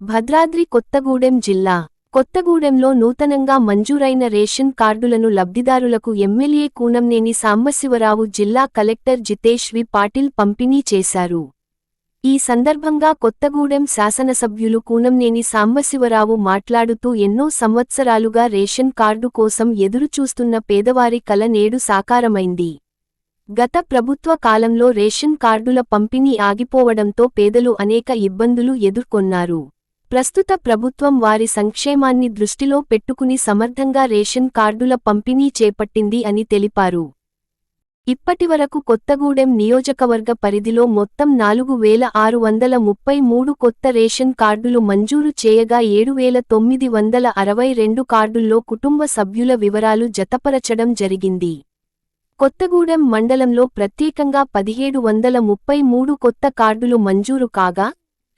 భద్రాద్రి కొత్తగూడెం జిల్లా. కొత్తగూడెంలో నూతనంగా మంజూరైన రేషన్ కార్డులను లబ్ధిదారులకు ఎమ్మెల్యే కూనంనేని సాంబశివరావు జిల్లా కలెక్టర్ జితేష్ వి. పాటిల్ పంపిణీ చేశారు. ఈ సందర్భంగా కొత్తగూడెం శాసనసభ్యులు కూనంనేని సాంబశివరావు మాట్లాడుతూ ఎన్నో సంవత్సరాలుగా రేషన్ కార్డు కోసం ఎదురుచూస్తున్న పేదవారి కల నేడు సాకారమైంది. గత ప్రభుత్వ కాలంలో రేషన్ కార్డుల పంపిణీ ఆగిపోవడంతో పేదలు అనేక ఇబ్బందులు ఎదుర్కొన్నారు. ప్రస్తుత ప్రభుత్వం వారి సంక్షేమాన్ని దృష్టిలో పెట్టుకుని సమర్థంగా రేషన్ కార్డుల పంపిణీ చేపట్టింది అని తెలిపారు. ఇప్పటివరకు కొత్తగూడెం నియోజకవర్గ పరిధిలో మొత్తం నాలుగు వేల ఆరు వందల ముప్పై మూడు కొత్త రేషన్ కార్డులు మంజూరు చేయగా ఏడు వేల తొమ్మిది వందల అరవై రెండు కార్డుల్లో కుటుంబ సభ్యుల వివరాలు జతపరచడం జరిగింది. కొత్తగూడెం మండలంలో ప్రత్యేకంగా పదిహేడు వందల ముప్పై మూడు కొత్త కార్డులు మంజూరు కాగా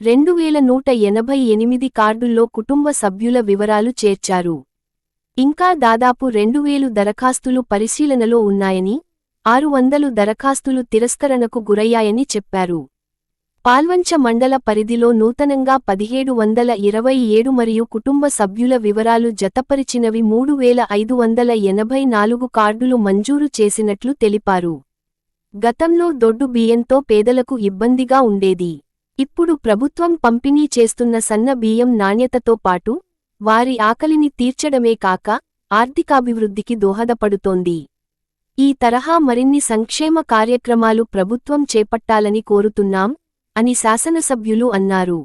రెండు వేల నూట ఎనభై ఎనిమిది కార్డుల్లో కుటుంబ సభ్యుల వివరాలు చేర్చారు. ఇంకా దాదాపు రెండు వేలు దరఖాస్తులు పరిశీలనలో ఉన్నాయని ఆరు వందలు దరఖాస్తులు తిరస్కరణకు గురయ్యాయని చెప్పారు. పాల్వంచ మండల పరిధిలో నూతనంగా పదిహేడు వందల ఇరవై ఏడు మరియు కుటుంబ సభ్యుల వివరాలు జతపరిచినవి మూడు వేల ఐదు వందల ఎనభై నాలుగు కార్డులు మంజూరు చేసినట్లు తెలిపారు. గతంలో దొడ్డు బియ్యంతో పేదలకు ఇబ్బందిగా ఉండేది. ఇప్పుడు ప్రభుత్వం పంపిణీ చేస్తున్న సన్న బియ్యం నాణ్యతతో పాటు వారి ఆకలిని తీర్చడమే కాక ఆర్థికాభివృద్ధికి దోహదపడుతోంది. ఈ తరహా మరిన్ని సంక్షేమ కార్యక్రమాలు ప్రభుత్వం చేపట్టాలని కోరుతున్నాం అని శాసనసభ్యులు అన్నారు.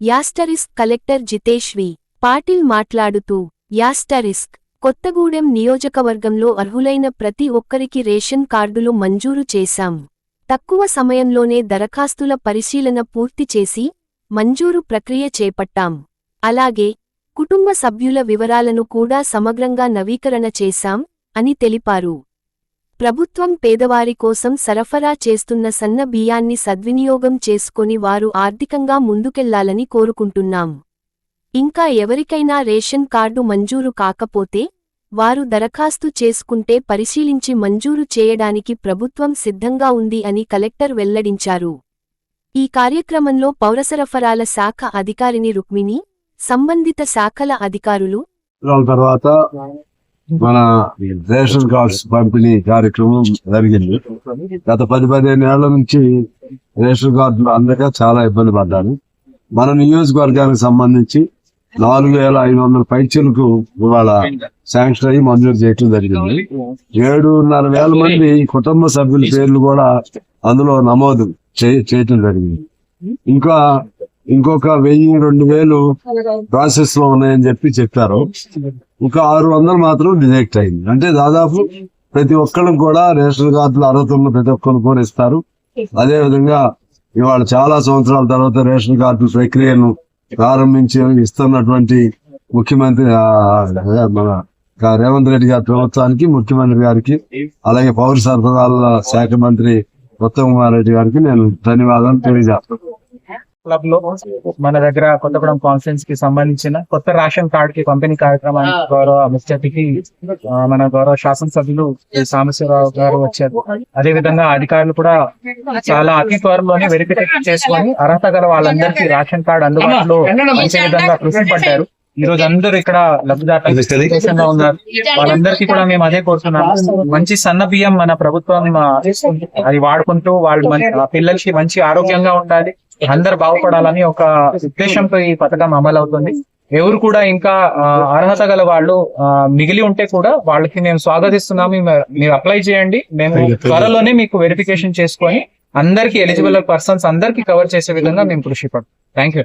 Asterisk collector Jitesh V. Patil మాట్లాడుతూ యాస్టరిస్క్ కొత్తగూడెం నియోజకవర్గంలో అర్హులైన ప్రతి ఒక్కరికి రేషన్ కార్డులు మంజూరు చేశాం. తక్కువ సమయంలోనే దరఖాస్తుల పరిశీలన పూర్తి చేసి మంజూరు ప్రక్రియ చేపట్టాం. అలాగే కుటుంబ సభ్యుల వివరాలను కూడా సమగ్రంగా నవీకరణ చేశాం అని తెలిపారు. ప్రభుత్వం పేదవారి కోసం సరఫరా చేస్తున్న సన్న బియ్యాన్ని సద్వినియోగం చేసుకొని వారు ఆర్థికంగా ముందుకెళ్ళాలని కోరుకుంటున్నాం. ఇంకా ఎవరికైనా రేషన్ కార్డు మంజూరు కాకపోతే వారు దరఖాస్తు చేసుకుంటే పరిశీలించి మంజూరు చేయడానికి ప్రభుత్వం సిద్ధంగా ఉంది అని కలెక్టర్ వెల్లడించారు. ఈ కార్యక్రమంలో పౌరసరఫరాల శాఖ అధికారిని రుక్మిణి సంబంధిత శాఖల అధికారులు. తర్వాత మన రేషన్ కార్డ్స్ పంపిణీ కార్యక్రమం జరిగింది. గత పది పదిహేను ఏళ్ళ నుంచి రేషన్ కార్డులు అందక చాలా ఇబ్బంది పడ్డాను మన నియోజకవర్గానికి సంబంధించి నాలుగు వేల ఐదు వందల పైచలకు ఇవాళ శాంక్షన్ అయ్యి మంజూరు చేయడం జరిగింది. ఏడున్నర వేల మంది కుటుంబ సభ్యుల పేర్లు కూడా అందులో నమోదు చేయటం జరిగింది. ఇంకా ఇంకొక వెయ్యి రెండు వేలు ప్రాసెస్లో ఉన్నాయని చెప్పి చెప్పారు. ఇంకా ఆరు వందలు మాత్రం రిజెక్ట్ అయింది. అంటే దాదాపు ప్రతి ఒక్కరికి కూడా రేషన్ కార్డులు అర్హత ఉన్న ప్రతి ఒక్కరు కూడా ఇస్తారు. అదే విధంగా ఇవాళ చాలా సంవత్సరాల తర్వాత రేషన్ కార్డు ప్రక్రియను ప్రారంభించి ఇస్తున్నటువంటి ముఖ్యమంత్రి ఆ, మన రేవంత్ రెడ్డి గారి ప్రభుత్వానికి ముఖ్యమంత్రి గారికి అలాగే పౌర సరఫరాల శాఖ మంత్రి ఉత్తమ్ కుమార్ రెడ్డి గారికి నేను ధన్యవాదాలు తెలియజేస్తాను క్లబ్లో మన దగ్గర కొత్తగూడెం కాన్ఫరెన్స్కి సంబంధించిన కొత్త రేషన్ కార్డ్కి పంపిణీ కార్యక్రమానికి గౌరవ ముఖ్య అతిథి ఆ, మన గౌరవ శాసనసభ్యులు సాంబశివరావు గారు వచ్చారు. అదే విధంగా అధికారులు కూడా చాలా అతి త్వరలోనే వెరిఫికేషన్ చేసుకొని అర్హత గల వాళ్ళందరికీ రేషన్ కార్డు అందుబాటులో మంచి విధంగా కృషి పడ్డారు ఈ రోజు అందరూ ఇక్కడ లబ్ధిదారులు ఉన్నారు. వాళ్ళందరికీ కూడా మేము అదే కోరుతున్నాం మంచి సన్న బియ్యం మన ప్రభుత్వం అది వాడుకుంటూ వాళ్ళు పిల్లలకి మంచి ఆరోగ్యంగా ఉండాలి. అందరు బాగుపడాలని ఒక ఉద్దేశంతో ఈ పథకం అమలు అవుతుంది ఎవరు కూడా ఇంకా అర్హత గల వాళ్ళు మిగిలి ఉంటే కూడా వాళ్ళకి మేము స్వాగతిస్తున్నాము. మీరు- మీరు అప్లై చేయండి. మేము త్వరలోనే మీకు వెరిఫికేషన్ చేసుకొని అందరికి ఎలిజిబుల్ పర్సన్స్ అందరికి కవర్ చేసే విధంగా మేము కృషి పడతాం థ్యాంక్ యూ